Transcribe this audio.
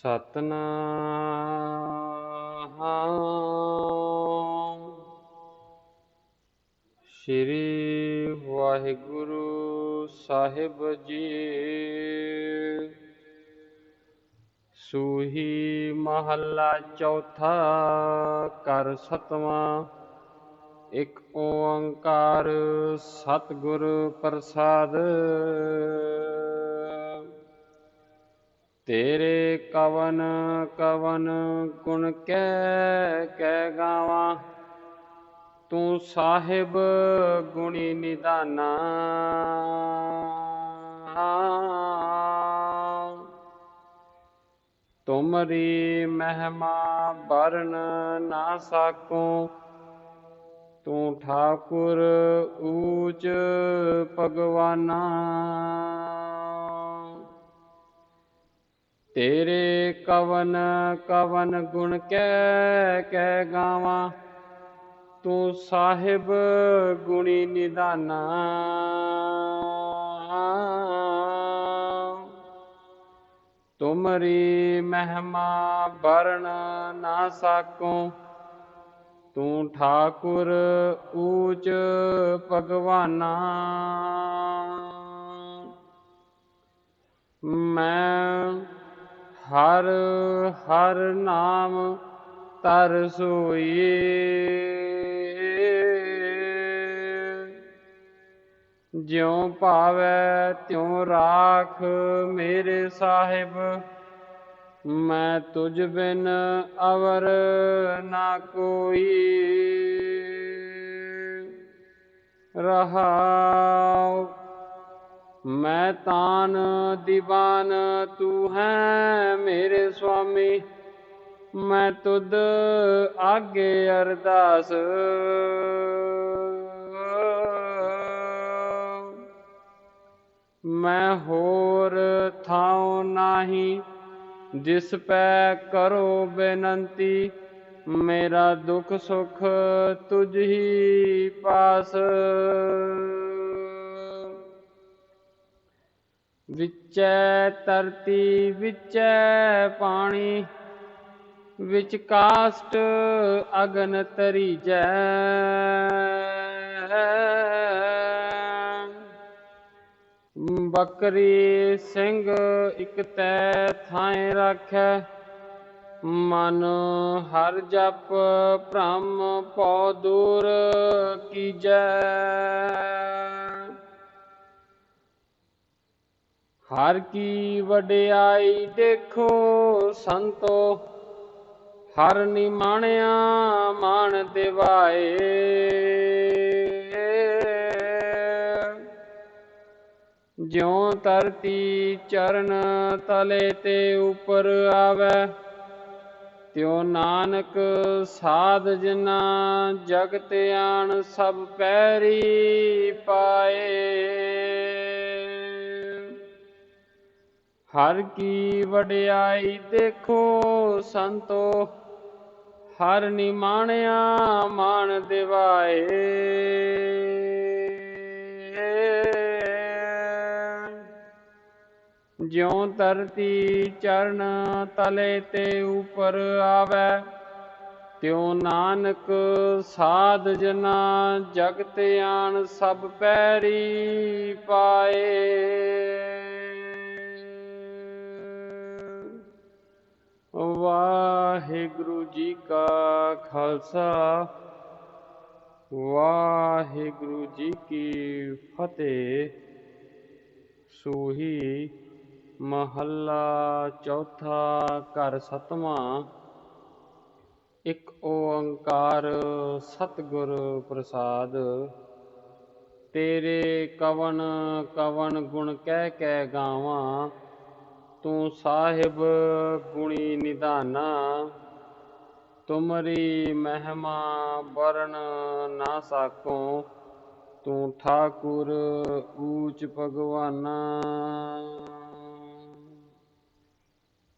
ਸਤਨਾਮ। ਸ੍ਰੀ ਵਾਹਿਗੁਰੂ ਸਾਹਿਬ ਜੀ। ਸੂਹੀ ਮਹੱਲਾ ਚੌਥਾ ਕਰ ਸਤਵਾਂ। ਇੱਕ ਓੰਕਾਰ ਸਤਿਗੁਰ ਪ੍ਰਸਾਦ। ਤੇਰੇ ਕਵਨ ਕਵਨ ਗੁਣ ਕਹਿ ਕਹਿ ਗਾਵਾਂ। ਤੂੰ ਸਾਹਿਬ ਗੁਣੀ ਨਿਦਾਨਾ। ਤੁਮਰੀ ਮਹਿਮਾ ਬਰਨ ਨਾ ਸਾਕੂ। ਤੂੰ ਠਾਕੁਰ ਊਚ ਭਗਵਾਨਾ। ਤੇਰੇ ਕਵਨ ਕਵਨ ਗੁਣ ਕਹਿ ਕਹਿ ਗਾਵਾਂ, ਤੂੰ ਸਾਹਿਬ ਗੁਣੀ ਨਿਦਾਨਾ। ਤੁਮਰੀ ਮਹਿਮਾ ਬਰਨ ਨਾ ਸਾਕੂ, ਤੂੰ ਠਾਕੁਰ ਊਚ ਭਗਵਾਨਾ। ਮੈਂ ਹਰ ਹਰ ਨਾਮ ਤਰ ਸੋਈ ਜਿਉ ਭਾਵੈ ਤਿਉ ਰਾਖ ਮੇਰੇ ਸਾਹਿਬ, ਮੈਂ ਤੁਝ ਬਿਨ ਅਵਰ ਨਾ ਕੋਈ। ਰਹਾਉ ਮੈਂ ਤਾਨ ਦੀਵਾਨ ਤੂੰ ਹੈ ਮੇਰੇ ਸੁਆਮੀ। ਮੈਂ ਤੁਧ ਆਗੇ ਅਰਦਾਸ। ਮੈਂ ਹੋਰ ਥਾਉ ਨਾਹੀ, ਜਿਸ ਪੈ ਕਰੋ ਬੇਨੰਤੀ। ਮੇਰਾ ਦੁੱਖ ਸੁਖ ਤੁਝ ਹੀ ਪਾਸ। ਵਿਚੈ ਧਰਤੀ, ਵਿਚੈ ਪਾਣੀ, ਵਿਚ ਕਾਸਟ ਅਗਨ ਤਰੀਜੈ ਬੱਕਰੀ ਸਿੰਘ ਇਕ ਤੈ ਥਾਂ ਰੱਖੈ, ਮਨ ਹਰ ਜਪ ਭ੍ਰਮ ਪਉ ਦੂਰ ਕੀਜੈ। ਹਰ ਕੀ ਵਡਿਆਈ ਦੇਖੋ ਸੰਤੋ, ਹਰ ਨਿਮਾਣਿਆ ਮਾਣ ਦਿਵਾਏ। ਜਿਉ ਧਰਤੀ ਚਰਨ ਤਲੇ ਤੇ ਉਪਰ ਆਵੇ, ਤਿਉ ਨਾਨਕ ਸਾਧ ਜਨਾ ਜਗਤ ਆਣ ਸਭ ਪੈਰੀ ਪਾਏ। ਹਰ ਕੀ ਵਡਿਆਈ ਦੇਖੋ ਸੰਤੋ, ਹਰ ਨਿਮਾਣਿਆ ਮਾਣ ਦਿਵਾਏ। ਜਿਉ ਧਰਤੀ ਚਰਨ ਤਲੇ ਤੇ ਉਪਰ ਆਵੇ, ਤਿਉ ਨਾਨਕ ਸਾਧ ਜਨਾ ਜਗਤ ਆਣ ਸਭ ਪੈਰੀ ਪਾਏ। ਵਾਹਿਗੁਰੂ ਜੀ ਕਾ ਖਾਲਸਾ। ਵਾਹਿਗੁਰੂ ਜੀ ਕੀ ਫਤਿਹ। ਸੂਹੀ ਮਹੱਲਾ ਚੌਥਾ ਘਰ ਸਤਵਾਂ। ਇੱਕ ਓੰਕਾਰ ਸਤਿਗੁਰ ਪ੍ਰਸਾਦ। ਤੇਰੇ ਕਵਨ ਕਵਨ ਗੁਣ ਕਹਿ ਕਹਿ ਗਾਵਾਂ। ਤੂੰ ਸਾਹਿਬ ਗੁਣੀ ਨਿਧਾਨਾ। ਤੁਮਰੀ ਮਹਿਮਾ ਵਰਨ ਨਾ ਸਾਕੋ ਤੂੰ ਠਾਕੁਰ ਊਚ ਭਗਵਾਨਾ।